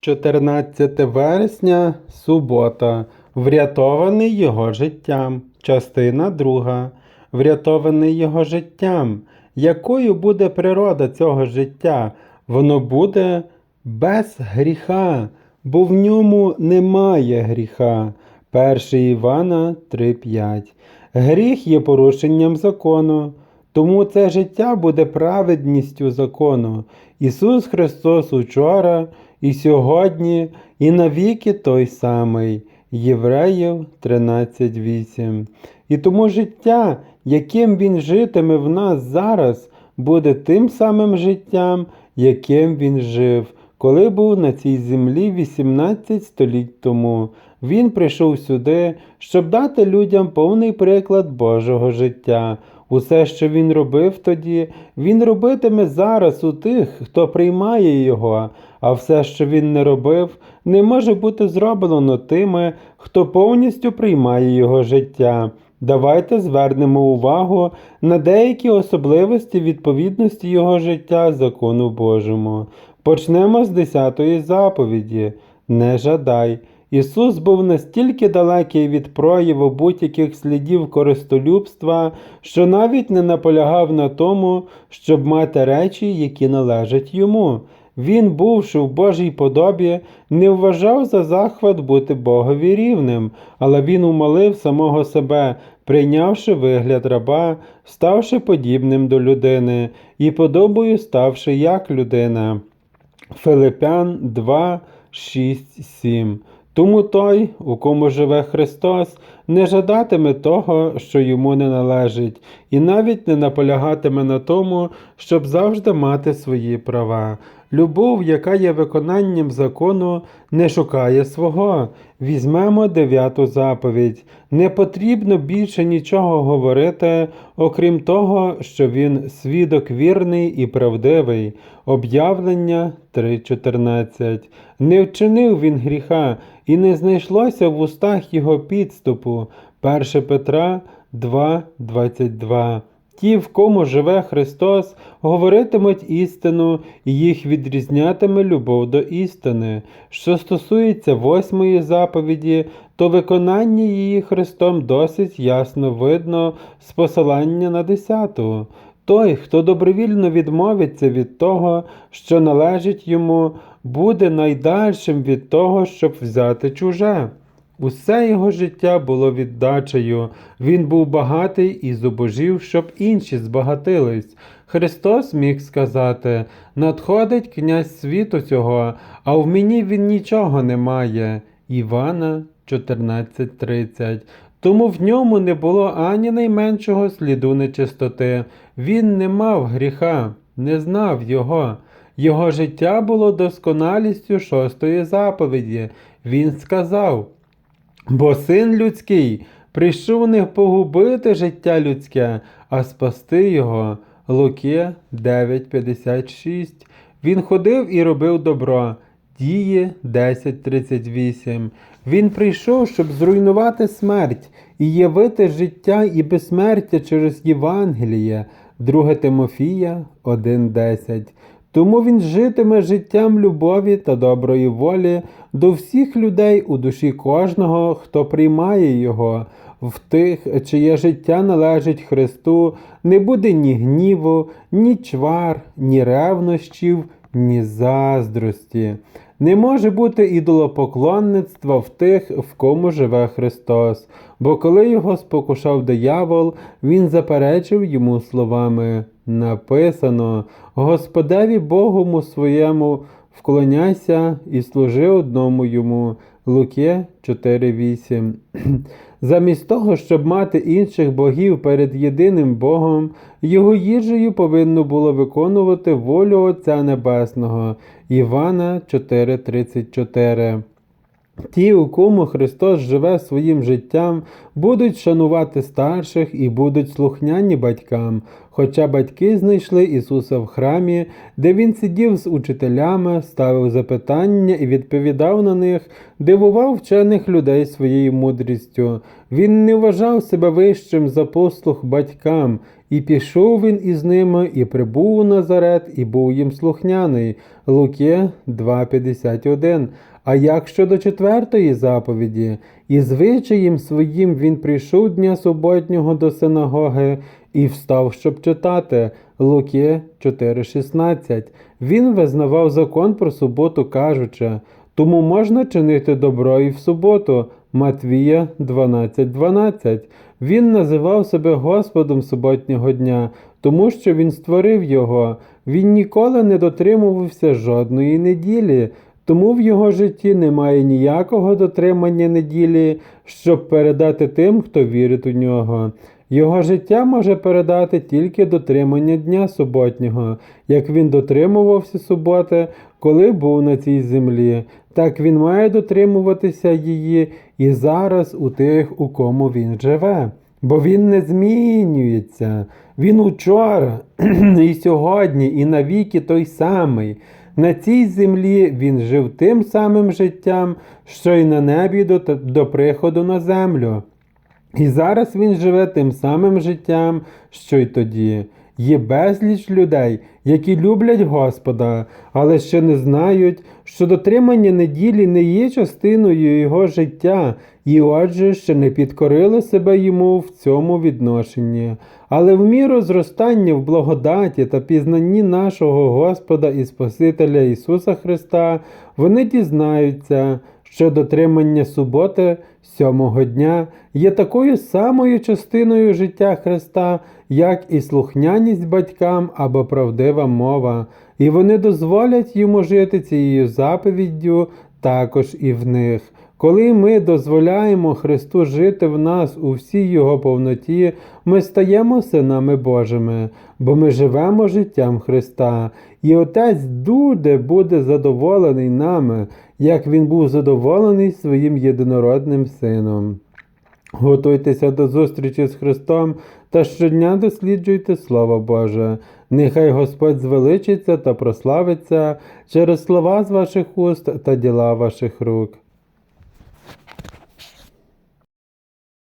14 вересня, субота. Врятований його життям. Частина 2. Врятований його життям. Якою буде природа цього життя? Воно буде без гріха, бо в ньому немає гріха. 1 Івана 3:5. Гріх є порушенням закону. Тому це життя буде праведністю закону. Ісус Христос учора, і сьогодні, і навіки той самий. Євреїв 13.8. І тому життя, яким Він житиме в нас зараз, буде тим самим життям, яким Він жив, коли був на цій землі 18 століть тому. Він прийшов сюди, щоб дати людям повний приклад Божого життя. Усе, що він робив тоді, він робитиме зараз у тих, хто приймає його, а все, що він не робив, не може бути зроблено тими, хто повністю приймає його життя. Давайте звернемо увагу на деякі особливості відповідності його життя закону Божому. Почнемо з 10 заповіді Не жадай. Ісус був настільки далекий від прояву будь-яких слідів користолюбства, що навіть не наполягав на тому, щоб мати речі, які належать йому. Він, бувши в Божій подобі, не вважав за захват бути Богові рівним, але він умолив самого себе, прийнявши вигляд раба, ставши подібним до людини і подобою ставши як людина. Филипян 2, 6, 7. Тому той, у кому живе Христос, не жадатиме того, що йому не належить, і навіть не наполягатиме на тому, щоб завжди мати свої права. Любов, яка є виконанням закону, не шукає свого. Візьмемо дев'яту заповідь. Не потрібно більше нічого говорити, окрім того, що він свідок вірний і правдивий. Об'явлення 3.14. Не вчинив він гріха, і не знайшлося в устах його підступу. 1 Петра 2.22. Ті, в кому живе Христос, говоритимуть істину, і їх відрізнятиме любов до істини. Що стосується восьмої заповіді, то виконання її Христом досить ясно видно з посилання на десяту. Той, хто добровільно відмовиться від того, що належить йому, буде найдальшим від того, щоб взяти чуже. Усе його життя було віддачею, він був багатий і зубожів, щоб інші збагатились. Христос міг сказати: надходить князь світу цього, а в мені він нічого не має. Івана 14.30. Тому в ньому не було ані найменшого сліду нечистоти. Він не мав гріха, не знав його. Його життя було досконалістю шостої заповіді. Він сказав. Бо син людський прийшов не погубити життя людське, а спасти його. Луки 9.56. Він ходив і робив добро. Дії 10.38. Він прийшов, щоб зруйнувати смерть і явити життя і безсмертя через Євангеліє. 2 Тимофія 1.10. Тому він житиме життям любові та доброї волі до всіх людей у душі кожного, хто приймає його. В тих, чиє життя належить Христу, не буде ні гніву, ні чвар, ні ревнощів, ні заздрості. Не може бути ідолопоклонництва в тих, в кому живе Христос, бо коли його спокушав диявол, він заперечив йому словами написано Господеві Богому своєму вклоняйся і служи одному йому. Луки 4.8 Замість того, щоб мати інших богів перед єдиним Богом, його їжею повинно було виконувати волю Отця Небесного. Івана 4.34 Ті, у кому Христос живе своїм життям, будуть шанувати старших і будуть слухняні батькам, хоча батьки знайшли Ісуса в храмі, де Він сидів з учителями, ставив запитання і відповідав на них, дивував вчених людей своєю мудрістю. Він не вважав себе вищим за послух батькам І пішов він із ними, і прибув у Назарет, і був їм слухняний. Луки 2,51. А як щодо четвертої заповіді, і звичаєм своїм він прийшов дня суботнього до синагоги і встав, щоб читати. Луки 4,16. Він визнавав закон про суботу, кажучи, тому можна чинити добро і в суботу. Матвія 12.12. Він називав себе Господом суботнього дня, тому що він створив його. Він ніколи не дотримувався жодної неділі, тому в його житті немає ніякого дотримання неділі, щоб передати тим, хто вірить у нього. Його життя може передати тільки дотримання дня суботнього, як він дотримувався суботи, коли був на цій землі. Так він має дотримуватися її і зараз у тих, у кому він живе. Бо він не змінюється. Він учора, і сьогодні, і навіки той самий. На цій землі він жив тим самим життям, що й на небі до, до приходу на землю. І зараз він живе тим самим життям, що й тоді. Є безліч людей, які люблять Господа, але ще не знають, що дотримання неділі не є частиною його життя, і отже ще не підкорили себе йому в цьому відношенні. Але в міру зростання в благодаті та пізнанні нашого Господа і Спасителя Ісуса Христа, вони дізнаються, що дотримання суботи сьомого дня є такою самою частиною життя Христа, як і слухняність батькам або правдива мова, і вони дозволять йому жити цією заповіддю також і в них. Коли ми дозволяємо Христу жити в нас у всій Його повноті, ми стаємо синами Божими, бо ми живемо життям Христа, і Отець дуже буде задоволений нами, як Він був задоволений своїм єдинородним Сином. Готуйтеся до зустрічі з Христом та щодня досліджуйте Слово Боже. Нехай Господь звеличиться та прославиться через слова з ваших уст та діла ваших рук.